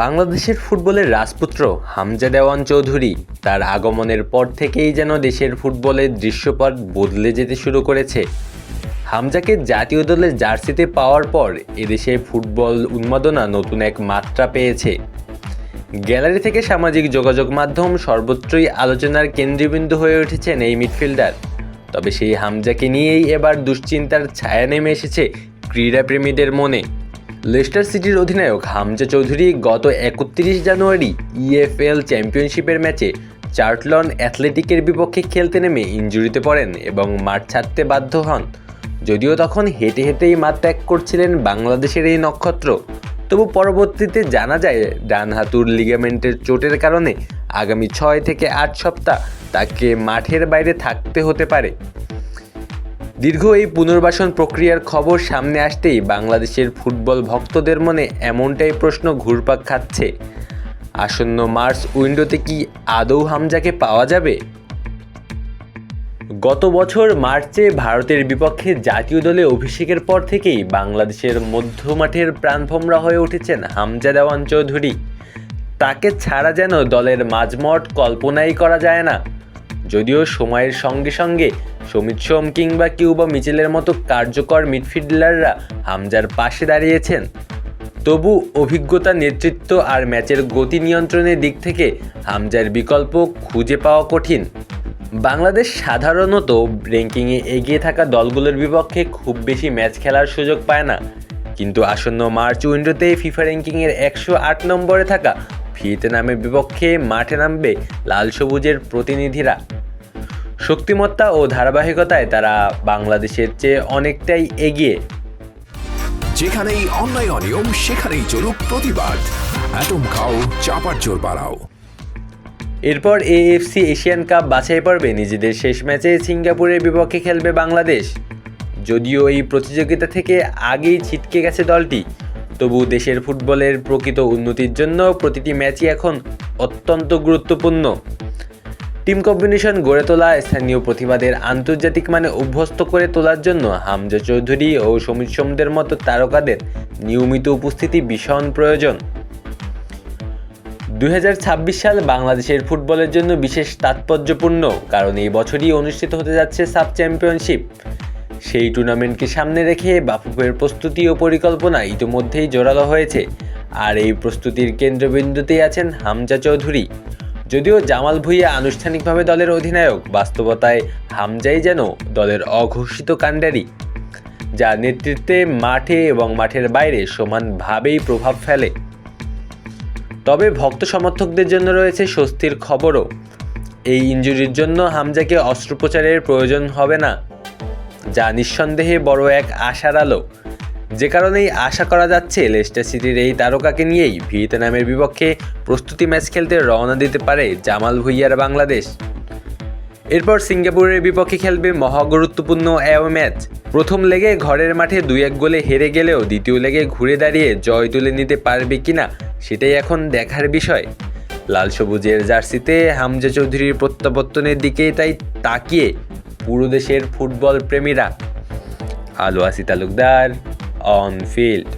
বাংলাদেশের ফুটবলের রাজপুত্র হামজা দেওয়ান চৌধুরী তার আগমনের পর থেকেই যেন দেশের ফুটবলের দৃশ্যপট বদলে যেতে শুরু করেছে। হামজাকে জাতীয় দলের জার্সিতে পাওয়ার পর এদেশে ফুটবল উন্মাদনা নতুন এক মাত্রা পেয়েছে। গ্যালারি থেকে সামাজিক যোগাযোগ মাধ্যম সর্বত্রই আলোচনার কেন্দ্রবিন্দু হয়ে উঠেছেন এই মিডফিল্ডার। তবে সেই হামজাকে নিয়েই এবার দুশ্চিন্তার ছায়া নেমে এসেছে ক্রীড়াপ্রেমীদের মনে। লেস্টার সিটির অধিনায়ক হামজা চৌধুরী গত একত্রিশ জানুয়ারি ইএফএল চ্যাম্পিয়নশিপের ম্যাচে চার্টলন অ্যাথলেটিকের বিপক্ষে খেলতে নেমে ইঞ্জুরিতে পড়েন এবং মাঠ ছাড়তে বাধ্য হন। যদিও তখন হেঁটে হেঁটেই মাঠ ত্যাগ করছিলেন বাংলাদেশের এই নক্ষত্র। তবু পরবর্তীতে জানা যায় ডান হাতুর লিগামেন্টের চোটের কারণে আগামী ছয় থেকে আট সপ্তাহ তাকে মাঠের বাইরে থাকতে হতে পারে। দীর্ঘ এই পুনর্বাসন প্রক্রিয়ার খবর সামনে আসতেই বাংলাদেশের ফুটবল ভক্তদের মনে এমনটাই প্রশ্ন ঘুরপাক খাচ্ছে। আসন্ন মার্চ উইন্ডোতে কি আদৌ হামজাকে পাওয়া যাবে? গত বছর মার্চে ভারতের বিপক্ষে জাতীয় দলে অভিষেকের পর থেকেই বাংলাদেশের মধ্যমাঠের প্রাণভোমরা হয়ে উঠেছেন হামজা দেওয়ান চৌধুরী। তাকে ছাড়া যেন দলের মাঝমট কল্পনাই করা যায় না। যদিও সময়ের সঙ্গে সঙ্গে সমিত সোম কিংবা কিউবা মিচেলের মতো কার্যকর মিডফিল্ডাররা হামজার পাশে দাঁড়িয়েছেন। তবু অভিজ্ঞতা, নেতৃত্ব আর ম্যাচের গতি নিয়ন্ত্রণের দিক থেকে হামজার বিকল্প খুঁজে পাওয়া কঠিন। বাংলাদেশ সাধারণত র্যাঙ্কিংয়ে এগিয়ে থাকা দলগুলোর বিপক্ষে খুব বেশি ম্যাচ খেলার সুযোগ পায় না। কিন্তু আসন্ন মার্চ উইন্ডোতে ফিফা র্যাঙ্কিংয়ের একশো আট নম্বরে থাকা ভিয়েতনামের বিপক্ষে মাঠে নামবে লাল সবুজের প্রতিনিধিরা। শক্তিমত্তা ও ধারাবাহিকতায় তারা বাংলাদেশের চেয়ে অনেকটাই এগিয়ে। যেখানেই অন্যায় অনিয়ম সেখানেই চলুক প্রতিবাদ। অ্যাটম খাও চাপার জোর বাড়াও। এরপর এএফসি এশিয়ান কাপ বাছাই পর্বে নিজেদের শেষ ম্যাচে সিঙ্গাপুরের বিপক্ষে খেলবে বাংলাদেশ। যদিও এই প্রতিযোগিতা থেকে আগেই ছিটকে গেছে দলটি। তবু দেশের ফুটবলের প্রকৃত উন্নতির জন্য প্রতিটি ম্যাচই এখন অত্যন্ত গুরুত্বপূর্ণ। টিম কম্বিনেশন গড়ে তোলা, স্থানীয় প্রতিবাদের আন্তর্জাতিক মানে অভ্যস্ত করে তোলার জন্য হামজা চৌধুরী ও সমীর সোমদের মতো তারকাদের নিয়মিত উপস্থিতি ভীষণ প্রয়োজন। দুই হাজার ছাব্বিশ সাল বাংলাদেশের ফুটবলের জন্য বিশেষ তাৎপর্যপূর্ণ, কারণ এই বছরই অনুষ্ঠিত হতে যাচ্ছে সাব চ্যাম্পিয়নশিপ। সেই টুর্নামেন্টকে সামনে রেখে বাফুফের প্রস্তুতি ও পরিকল্পনা ইতিমধ্যেই জোরালো হয়েছে। আর এই প্রস্তুতির কেন্দ্রবিন্দুতেই আছেন হামজা চৌধুরী। যদিও জামাল ভুইয়া আনুষ্ঠানিকভাবে দলের অধিনায়ক, বাস্তবতায় হামজাই যেন দলের অঘোষিত কাণ্ডারি। যা নেতৃত্বে মাঠে এবং মাঠের বাইরে সমানভাবেই প্রভাব ফেলে। তবে ভক্ত সমর্থকদের জন্য রয়েছে স্বস্তির খবরও। এই ইনজুরির জন্য হামজাকে অস্ত্রোপচারের প্রয়োজন হবে না। যা নিঃসন্দেহে বড় এক আশার আলো। যে কারণেই আশা করা যাচ্ছে লেস্টার সিটির এই তারকাকে নিয়েই ভিয়েতনামের বিপক্ষে প্রস্তুতি ম্যাচ খেলতে রওনা দিতে পারে জামাল ভুইয়ার বাংলাদেশ। এরপর সিঙ্গাপুরের বিপক্ষে খেলবে মহাগুরুত্বপূর্ণ অ্যাও ম্যাচ। প্রথম লেগে ঘরের মাঠে দুই এক গোলে হেরে গেলেও দ্বিতীয় লেগে ঘুরে দাঁড়িয়ে জয় তুলে নিতে পারবে কিনা সেটাই এখন দেখার বিষয়। লাল সবুজের জার্সিতে হামজা চৌধুরীর প্রত্যাবর্তনের দিকেই তাই তাকিয়ে পুরো দেশের ফুটবল প্রেমীরা। আলোয়াসি তালুকদার অন ফিল্ড